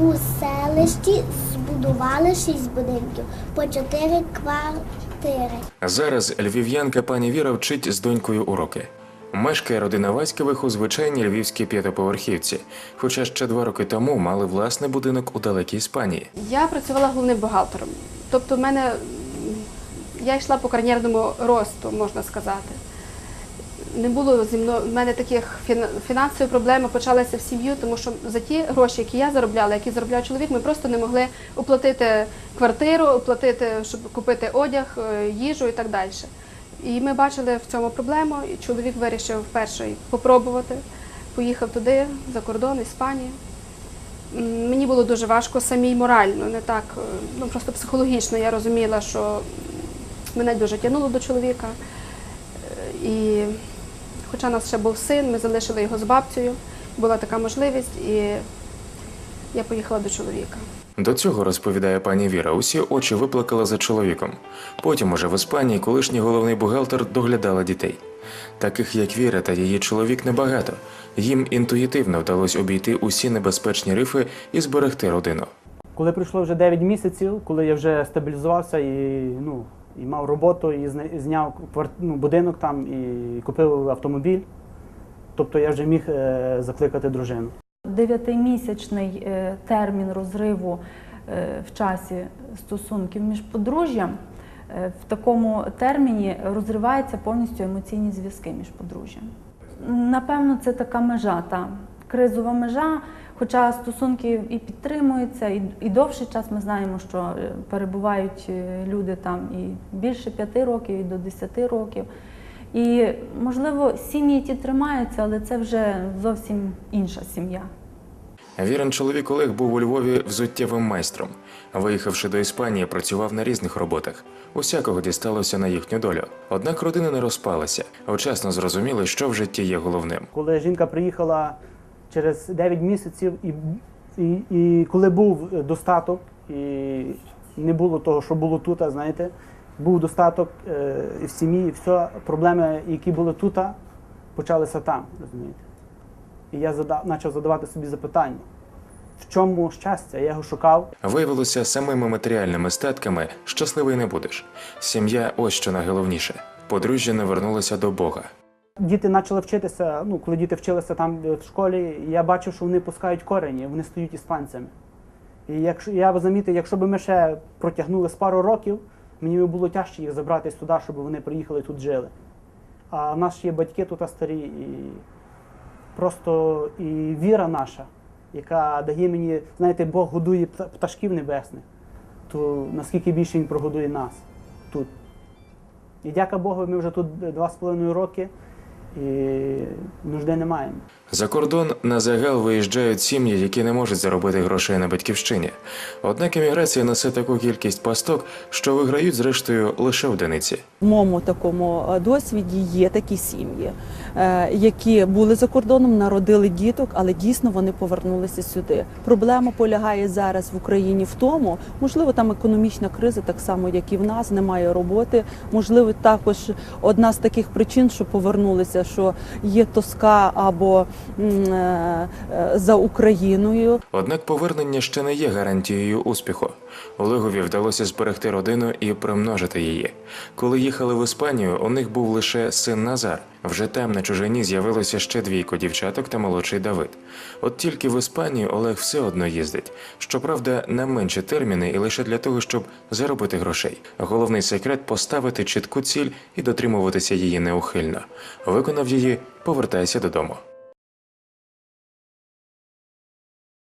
У селищі збудували шість будинків по чотири квартири. Зараз львів'янка пані Віра вчить з донькою уроки. Мешкає родина Васькових у звичайній львівській п'ятоповерхівці, хоча ще два роки тому мали власний будинок у далекій Іспанії. Я працювала головним бухгалтером. Тобто, в мене я йшла по кар'єрному росту, можна сказати. Не було зі мною в мене таких фіна- фінансові проблеми почалися в сім'ю, тому що за ті гроші, які я заробляла, які заробляв чоловік, ми просто не могли оплатити квартиру, оплатити, щоб купити одяг, е, їжу і так далі. І ми бачили в цьому проблему, і чоловік вирішив перший попробувати. Поїхав туди, за кордон, Іспанію. Мені було дуже важко самій морально, не так, е, ну просто психологічно я розуміла, що мене дуже тягнуло до чоловіка. Е, І хоча у нас ще був син, ми залишили його з бабцею, була така можливість, і я поїхала до чоловіка. До цього розповідає пані Віра, усі очі виплакала за чоловіком. Потім уже в Іспанії колишній головний бухгалтер доглядала дітей. Таких як Віра та її чоловік небагато. Їм інтуїтивно вдалося обійти усі небезпечні рифи і зберегти родину. Коли пройшло вже 9 місяців, коли я вже стабілізувався і, ну, і мав роботу, і зняв ну, будинок там, і купив автомобіль, тобто я вже міг е, закликати дружину. Дев'ятимісячний е, термін розриву е, в часі стосунків між подружжям. В такому терміні розриваються повністю емоційні зв'язки між подружжям. Напевно, це така межа, та кризова межа. Хоча стосунки і підтримуються, і, і довший час ми знаємо, що е, перебувають е, люди там і більше п'яти років, і до десяти років. І можливо, сім'ї ті тримаються, але це вже зовсім інша сім'я. Вірен чоловік Олег був у Львові взуттєвим майстром. Виїхавши до Іспанії, працював на різних роботах. Усякого дісталося на їхню долю. Однак родина не розпалася, вчасно зрозуміли, що в житті є головним. Коли жінка приїхала через 9 місяців, і, і, і коли був достаток, і не було того, що було тут, знаєте, був достаток е, в сім'ї, і все, проблеми, які були тут, почалися там, розумієте. І я задав, почав задавати собі запитання, в чому щастя? Я його шукав. Виявилося, самими матеріальними статками щасливий не будеш. Сім'я ось що найголовніше. Подружжя не вернулося до Бога. Діти почали вчитися, ну, коли діти вчилися там в школі, я бачив, що вони пускають корені, вони стають іспанцями. І якщо я замітив, якщо б ми ще протягнули з пару років, мені би було тяжче їх забрати сюди, щоб вони приїхали тут жили. А в нас є батьки тут старі, і просто і віра наша, яка дає мені, знаєте, Бог годує пташків небесних, то наскільки більше Він прогодує нас тут. І дяка Богу, ми вже тут два з половиною роки і нужди не маємо. За кордон на загал виїжджають сім'ї, які не можуть заробити грошей на батьківщині. Однак еміграція несе таку кількість пасток, що виграють зрештою лише одиниці. В моєму такому досвіді є такі сім'ї, які були за кордоном, народили діток, але дійсно вони повернулися сюди. Проблема полягає зараз в Україні в тому, можливо, там економічна криза, так само як і в нас, немає роботи. Можливо, також одна з таких причин, що повернулися, що є тоска або е, е, за Україною. Однак повернення ще не є гарантією успіху. Олегові вдалося зберегти родину і примножити її. Коли їхали в Іспанію, у них був лише син Назар. Вже там на чужині з'явилося ще двійко дівчаток та молодший Давид. От тільки в Іспанії Олег все одно їздить. Щоправда, на менші терміни і лише для того, щоб заробити грошей. Головний секрет поставити чітку ціль і дотримуватися її неухильно. Виконав її, повертайся додому.